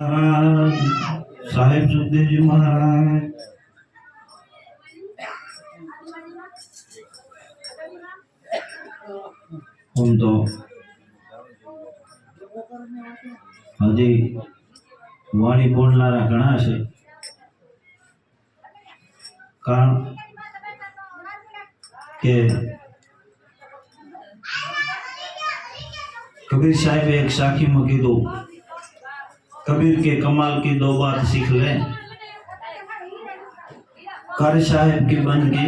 મહારાજ, સાહેબ સુખદેવજી મહારાજ. હું તો હજી વાણી બોલનારા ઘણા છે. કારણ કે કબીર સાહેબે એક સાખીમાં કીધું कबीर के कमाल की दो बात सीख ले कर साहेब की बन के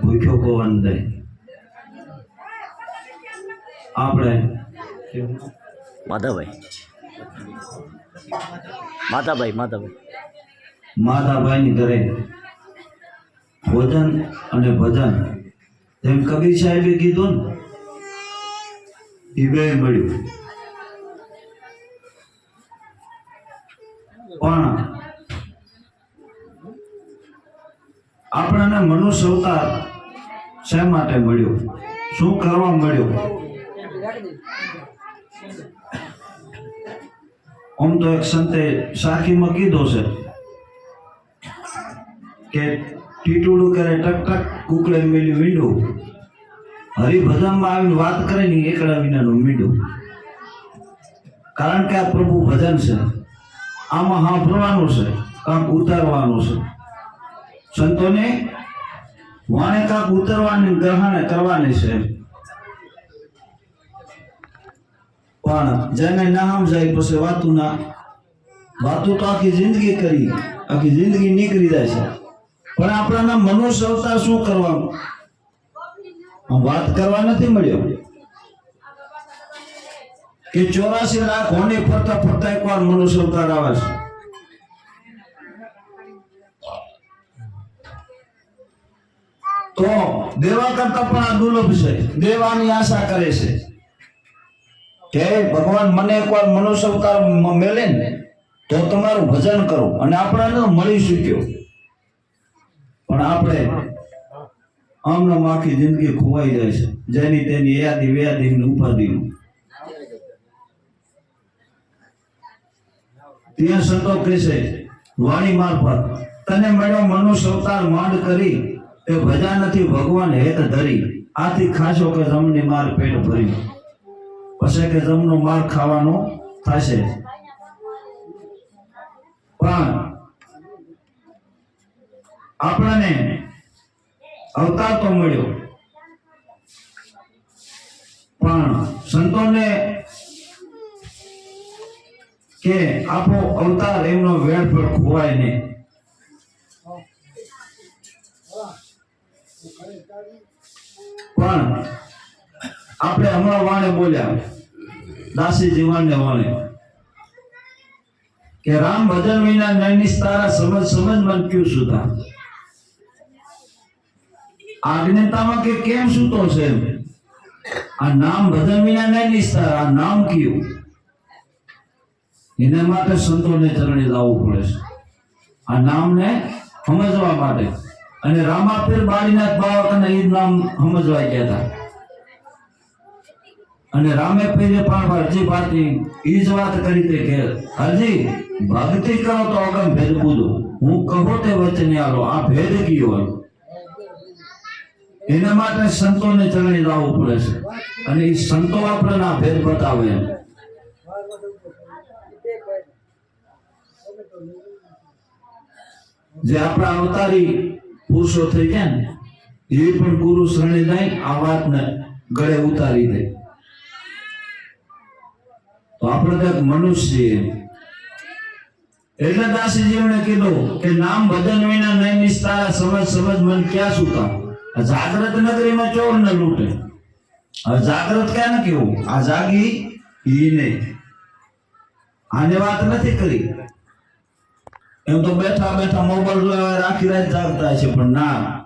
भूख्यों को अन्न दे આપણે માધાભાઈ માધાભાઈ માધાભાઈ માધાભાઈની ઘરે ભોજન અને ભજન તેમ કબીર સાહેબે કીધું ને એ બે મળ્યું આપણને મનુષ્ય અવતાર શા માટે મળ્યો? શું કરવા મળ્યો? આમ તો એક સંતે સાખીમાં કીધો છે કે ટીટુડું કરે ટક ટક કુકડે મેલ્યું મીંડું? હરિભજનમાં આવીને વાત કરે ને એકડા વિનાનું મીંડું. કારણ કે આ પ્રભુ ભજન છે. આમાં સાંભળવાનું છે, કામ ઉતારવાનું છે. સંતોને વાણે કાક ઉતરવાની ગ્રહણે કરવાની છે. પણ જેને ના સમજાય પછી વાતું ના વાતું તો આખી જિંદગી કરી આખી જિંદગી નીકળી જાય છે. પણ આપણાના મનુષ્ય અવતાર શું કરવાનું? વાત કરવા નથી મળ્યો. કે ચોરાસી લાખ હોની ફરતા ફરતા એકવાર મનુષ્ય અવતાર આવે છે. તો દેવા કરતા પણ આ દુર્લભ છે. દેવાની આશા કરે છે. કે ભગવાન મને એકવાર મનુષ્ય અવતાર મેલે ને, તો તમારું ભજન કરું. અને આપણાને મળી શક્યો. પણ આપણે આમનો માખી જિંદગી ખોવાઈ જાય છે. જેની તેની યાદી વ્યાદી ને ઉપાધિનું ત્યાં સંતો કહેશે વાણી મારફત. તને મળ્યો મનુષ્ય અવતાર માંડ કરી તે ભજા નથી, ભગવાન હેત ધરી. આથી ખાશો કે જમની માર પેટ ભરી. પછી કે જમનો માર ખાવાનો થશે. પણ આપણને અવતાર તો મળ્યો. પણ સંતોને કે આપણો અવતાર એમનો વેણ પર ખોવાય નહીં. પણ આપણે હમણાં વાણે બોલ્યા. દાસી જીવનને વાણે. કે રામ ભજન વિના નૈનિસ તારા સમજ સમજ મન ક્યુ સુધા? આજ્ઞતામાં કે કેમ સૂતો છે? આ નામ ભજન વિના નૈનિસ તારા આ નામ કયું? એના માટે સંતોને ચરણે લાવવું પડે છે. આ નામને સમજવા માટે. અને રામાપીર બાળીનાથ બાવા કને એ નામ સમજવા ગયા હતા. અને રામે પીરે પણ હરજી ઈ જ વાત કરી તે કે હરજી ભક્તિ કરો તો અગમ ભેદ બુધો. હું કહો તે વચને આલો, આ ભેદ કયો હોય એના માટે સંતોને ચરણે લાવવું પડે છે. અને એ સંતો આપણને આ ભેદ બતાવે એમ. જે આપણા અવતારી પુરુષો થઈ ગયા ને, એ પણ ગુરુ શરણે જાય આ વાતને ગળે ઉતારી દે. તો આપણે તો મનુષ્ય એટલે દાસીજીઓને કીધું કે નામ ભજન વિના નહીં નિસ્તારા, સમજ સમજ મન ક્યાં સુતા જાગ્રત નગરીમાં ચોર ન લૂંટે. હવે જાગ્રત ક્યાં ને કેવું આ જાગી ઈ નહીં. આને વાત નથી કરી. એમ તો બેઠા બેઠા મોબાઈલ રાખી રાત જાગતા છે પણ ના.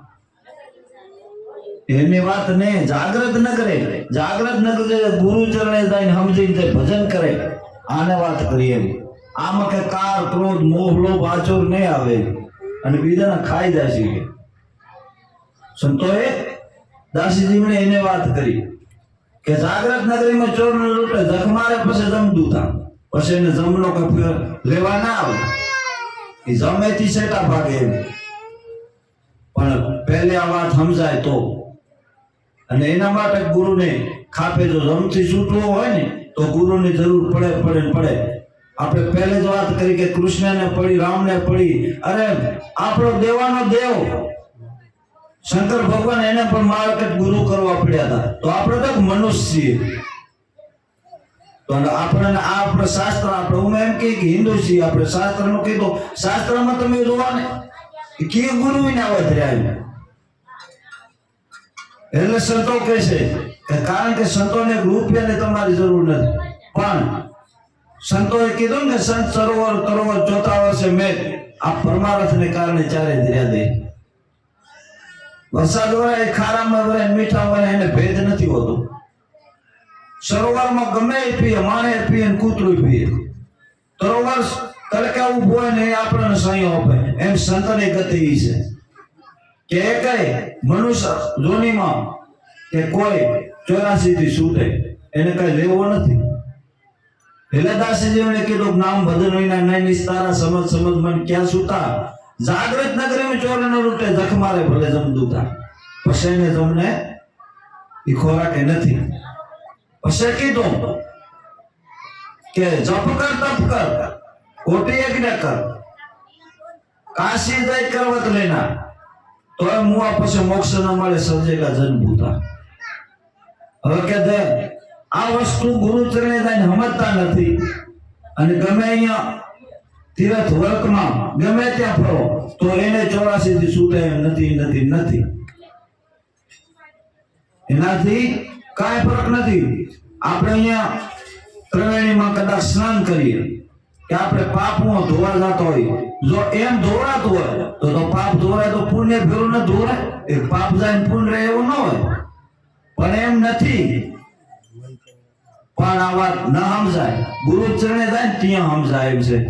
એની વાત ને જાગ્રત ન કરે. જાગ્રત ન કરે ગુરુ ચરણે જઈને સમજીને જાય ભજન કરે. આને વાત કરીએ આમાં કે કાર ક્રોધ, મોહ, લોભ, આચોર નહીં આવે. અને બીજાને ખાઈ જાય છે. સંતોએ દાસીજીને એને વાત કરી કે જાગ્રત નગરીમાં ચોર લૂંટે, જખમારે પછી જમદૂતા. પછી એને જમનો કે લેવા ના આવે. જમેથી સેટા ભાગે. પણ પહેલે આ વાત સમજાય તો. અને એના માટે ગુરુને ખાપે જો જમથી છૂટવો હોય ને, તો ગુરુની જરૂર પડે પડે પડે. આપણે પહેલે જ વાત કરી કે કૃષ્ણને પડી, રામને પડી. અરે, આપણો દેવાનો દેવ. શંકર ભગવાન એને પણ માર્કેટ ગુરુ કરવા પડ્યા હતા. તો આપણે તો મનુષ્ય છીએ. તો આપણને આ આપણે શાસ્ત્ર, આપણે હું એમ કે હિન્દુ છીએ, આપણે શાસ્ત્રનું કીધું શાસ્ત્રમાં તમે જોવા ને, કે કે ગુરુ ને વધર્યા. એટલે સંતો કહે છે, કે કારણ કે સંતોને રૂપિયા રૂપિયાની તમારી જરૂર નથી. પણ સંતોએ કીધું ને સંત સરોવર, તરોવર ચોથા વર્ષે મેં આ પરમારથને કારણે ચારે ધીર્યા દે. વરસાદ વરાય, ખારામાં વરાય, મીઠા વરાય, એને ભેદ નથી હોતો. સરોવરમાં ગમે એ પીએ, માણે પીએ ને કૂતરું પીએ. સરોવર તડકે ઊભો હોય ને એ આપણને સહયો આપે. એમ સંતની ગતિ છે. કે એ કઈ મનુષ્ય જોનીમાં કે કોઈ ચોરાસી થી છૂટે, એને કઈ લેવો નથી. હેલેદાસજીને કીધું નામ ભજન વિના નહીં નિસ્તારા સમજ સમજ મન ક્યાં સુતા જાગૃત નગરી में ચોર ન લૂટે, જખ મારે ભલે જમદૂતા. પછી એને તમને એ ખોરાકે નથી. પછી કીધું કે જપ કર, તપ કર કોટી યજ્ઞ કર. કાશી જઈ કરવત લેના તો મુઆ પછી મોક્ષ ન મળે સર્જેકા જન ભૂતા હવે કે દે, આ વસ્તુ ગુરુ ચરણે જઈને સમજતા નથી. અને ગમે અહીંયા તીર્થ વર્કમાં ગમે ત્યાં ફરો, તો એને ચોરાસી થી છૂટે નથી નથી નથી. એનાથી કાંઈ ફરક નથી. આપણે અહીંયા ત્રિવેણીમાં કદાચ સ્નાન કરીએ. કે આપણે પાપમાં ધોવા જતો હોય. જો એમ ધોવાતું હોય, તો તો પાપ ધોવાય તો પુણ્ય ભેરું ન ધોવાય. એ પાપ જાય પુણ્ય રહે એવું ન હોય. પણ એમ નથી. પણ આ વાત ન સમજાય. ગુરુ ચરણે જાય ત્યાં સમજાય એમ છે.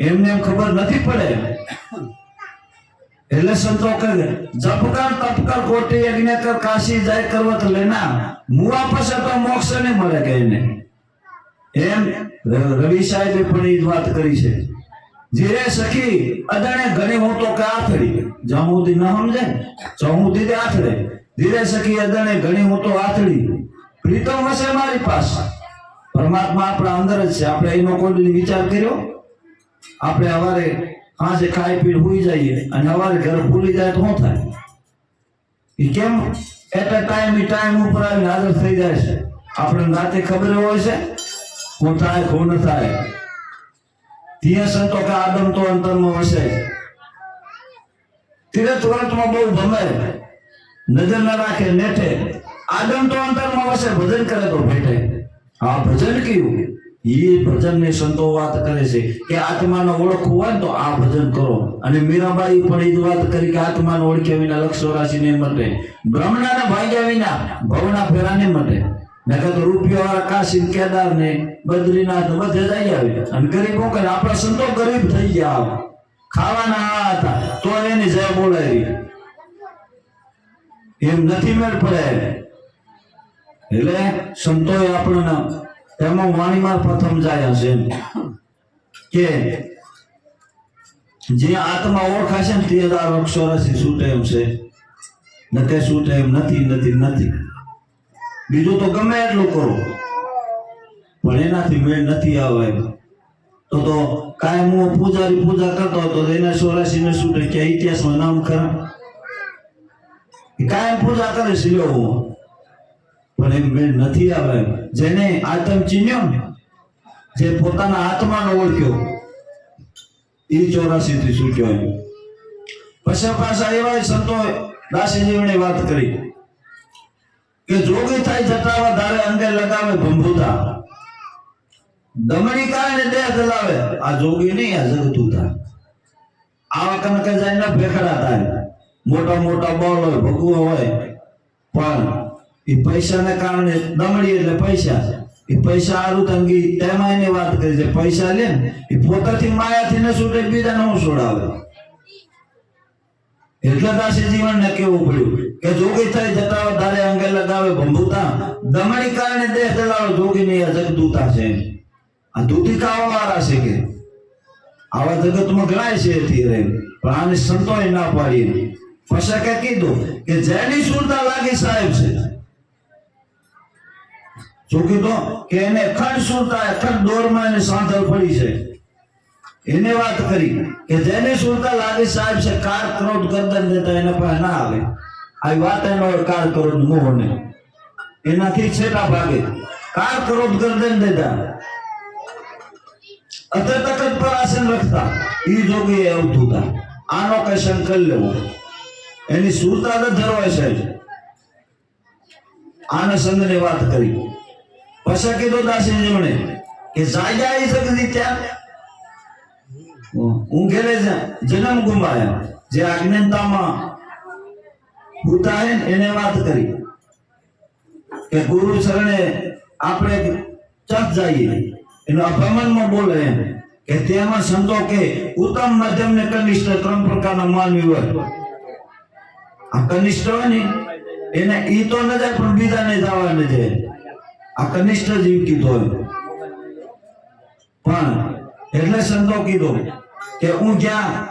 એમને એમ ખબર નથી પડે. એટલે સંતો કહે જપકર તપકર કોટી યજ્ઞ કર કાશી જાય કરવત લેના હું પાસે તો મોક્ષ નહીં મળે કે એને. એમ રવિ સાહેબે પણ એ જ વાત કરી છે. ધીરે સખી અદાણે ઘણી હું તો કે આથડી. જ્યાં સુધી ન સમજે જમુદી આથડે. ધીરે સખી અદાણે ઘણી હું તો આથડી. પ્રીતમ હશે મારી પાસે. પરમાત્મા આપણા અંદર જ છે. આપણે એનો કોઈ વિચાર કર્યો? આપણે સવારે હાજે ખાઈ પીડ ભૂલી જઈએ અને સવારે ઘર ભૂલી જાય તો શું થાય? એ કેમ? એટ અ ટાઈમ એ ટાઈમ ઉપર આવીને હાજર થઈ જાય છે. આપણે રાતે ખબર હોય છે? કોણ થાય કોણ થાય? ત્યાં સંતો કે આદમ તો અંતરમાં વસે તીરથ વ્રતમાં બહુ ભમે નજર ના રાખે, નેઠે. આદમ તો અંતરમાં વસે ભજન કરે તો ભેટે. આ ભજન કયું એ ભજનને સંતો વાત કરે છે કે આત્માને ઓળખવું હોય તો આ ભજન કરો. અને મીરાબાઈ પણ એ જ વાત કરી કે આત્માને ઓળખ્યા વિના લક્ષ ચોરાસી ને મટે. બ્રહ્મણાને ભાગ્યા વિના ભવના ફેરા ને મટે. નકર તો રૂપિયા વાળા કાશી કેદાર ને બદ્રીનાથ બધે જઈ આવે. અને ગરીબો કે આપણા સંતો ગરીબ થઈ ગયા. ખાવાના આ હતા, તો એની જય બોલાવી. એમ નથી મેળ પડે. એટલે સંતોએ આપણને એમાં વાણીમાં પ્રથમ જાય હશે કે જે આત્મા ઓળખાશે ને તે દાર અક્ષરથી છૂટે એમ છે. નકે છૂટે એમ નથી નથી નથી. બીજું તો ગમે એટલું કરો. પણ એનાથી મેળ નથી આવે એમ. તો તો કાયમ હું પૂજારી પૂજા કરતો હતો તો એના ચોરાસી ને છૂટે. કે ઇતિહાસમાં નામ ખરા? કાયમ પૂજા કરે છે હું. પણ એમ મેળ નથી આવે. જેને આતમ ચીન્યો ને જે પોતાના આત્માનો ઓળખ્યો એ ચોરાસી થી છૂટ્યો એમ. પછી પાછા એવા સંતો દાસીજીવની વાત કરી કે જોગી થાય જટાવા ધારે અંગે લગાવે ભંભુતા. દમણી કારણે દેહ દલાવે આ જોગી નહીં, આ જગતુતા આવા કનકે જાય ને ભેખડા થાય. મોટા મોટા બોલ હોય ભગવો હોય, પણ એ પૈસાના કારણે દમડી એટલે પૈસા એ પૈસા આરું તંગી તેમાં એની વાત કરી છે. પૈસા લે એ પોતાથી માયાથી ન છૂટે બીજાને હું છોડાવે? એટલે દાસી જીવનને કેવું પડ્યું? કે જોગી થઈ જટાવે ધારે અંગે લગાવે ભંભુતા દમણી કારણે દેહ દલાવે જોગી નહીં જગદૂતા છે. આ ધૂતી ખાવા વાળા છે કે? આવા જગતમાં ગણાય છે અત્યારે પણ આને સંતોએ ના પાડીએ. પછી કે કીધું કે જેની સુરતા લાગી સાહેબ છે શું કીધું? કે એને ખંડ સુરતા ખંડ દોરમાં એને સાંધલ પડી છે. એને વાત કરી કે જેને સુરતા લાગે સાહેબ છે, કાર ક્રોધ ગરદન દેતા એને પાસે ના આવે. આ વાત એનો કાર ક્રોધ મોહને. એનાથી છેટા ભાગે કાર ક્રોધ ગરદન દેતા. અતર તકત પર આસન રખતા. એ જોગે આવતું હતા આનો કઈ સંકલ્પ લેવો. એની સુરતા ધરવાય સાહેબ. આને સંઘની વાત કરી. પછી કીધું દાસીજીઓને કે જાય આવી શકતી ત્યાં? ઘેરે જ- જન્મ ગુમાયા જે આજ્ઞાતામાં ભૂતા હે એને વાત કરી કે ગુરુ શરણે આપણે ચક જઈએ. એનો અપમાનમાં બોલે એમ કે તેમાં સંતો કે ઉત્તમ મધ્યમ ને કનિષ્ઠ ત્રણ પ્રકારના માનવી હોય. આ કનિષ્ઠ હોય ને, એને ઈ તો ન જાય પણ બીજાને જવા ન જાય આ કનિષ્ઠ જીવ કીધો પણ એટલે સંતો કીધો કે હું જ્યાં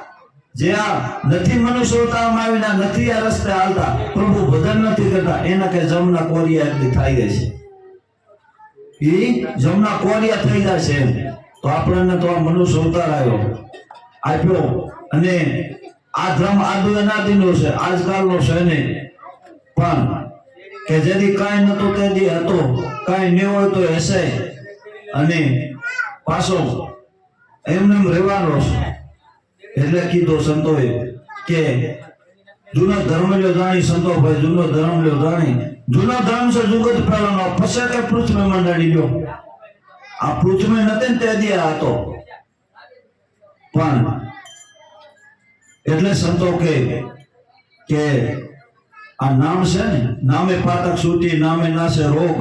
જ્યાં નથી મનુષ્ય અવતારમાં આવીને નથી આ રસ્તે હાલતા, પ્રભુ ભજન નથી કરતા, એના કે જમના કોરિયા એકદી થાય છે. એ જમના કોરિયા થઈ જશે એમ. તો આપણને તો આ મનુષ્ય અવતાર આવ્યો, આપ્યો અને આ ધર્મ આદુ અનાદિનો છે, આજકાલનો છે નહીં. પણ કે જેથી કાંઈ નતો દી હતો, કાંઈ ન હોય તો હશે. અને પાછો એમને એમ રહેવાનો એટલે કીધો સંતોએ કે જૂનો ધર્મ લ્યો જાણી સંતો ભાઈ જૂનો ધર્મ લ્યો જાણી. જૂનો ધર્મ છે જુગત ફેલાનો પછી કે પૃથ્વી મંડળી લ્યો આ પૃથ્વી નથી ને તે દી હતો. પણ એટલે સંતો કે આ નામ છે ને, નામે પાતક સૂટી નામે નાશે રોગ.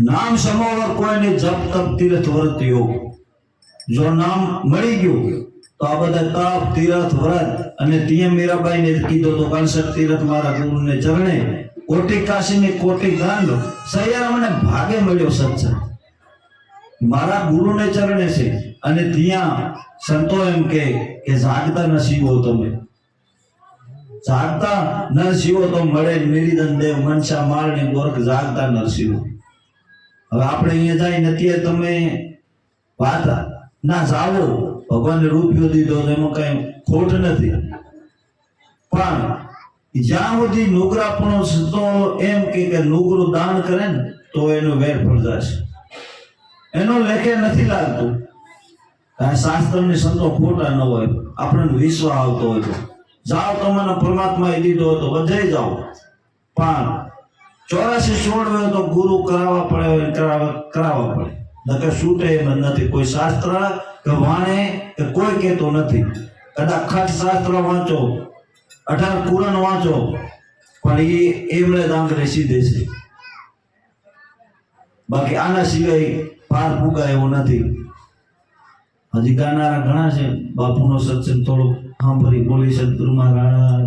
નામ સમોવર કોઈને જપ તપ તીર્થ વ્રત યોગ જો નામ મળી ગયું, તો આ બધા તાપ, તીરથ, વ્રત અને તીએ મીરાબાઈને કીધો તો કાંસર તીરથ મારા ગુરુને ચરણે કોટી કાશીની કોટી ગાંડ સૈયારા મને ભાગે મળ્યો સત્સંગ. મારા ગુરુને ચરણે છે અને ત્યાં સંતો એમ કે જાગતા નસીબો તમે. જાગતા નરસિંહો તો મળે નિરિદન દેવ, મનસા મારણી ગોરખ જાગતા નરસિંહો. હવે આપણે અહીંયા જાય નથી તમે વાત ના જાવો ભગવાનને રૂપિયો દીધો તો એમાં કઈ ખોટ નથી. પણ જ્યાં સુધી નુગરાપણો તો એમ કે નુગરું દાન કરે ને, તો એનો વેર ફળજાશે એનો લેખે નથી લાગતું. શાસ્ત્રની સંતો ખોટા ન હોય, આપણને વિશ્વાસ આવતો હોય જાઓ તમને પરમાત્માએ દીધો હોય તો વધારે જાઓ. પણ ચોરાસી છોડવે તો ગુરુ કરાવવા પડે હોય કરાવવા કરાવવા પડે. નકર છૂટે એમ નથી. કોઈ શાસ્ત્ર કે વાણે કે કોઈ કહેતો નથી. કદાચ ખટ શાસ્ત્ર વાંચો, અઢાર કુરાન વાંચો, પણ એ એમણે આંગળે સીધે છે. બાકી આના સિવાય પાર પુગાય એવું નથી. હજી ગાનારા ઘણા છે, બાપુનો સત્સંગ થોડો સાંભળી બોલી સદગુરુ મહારાજ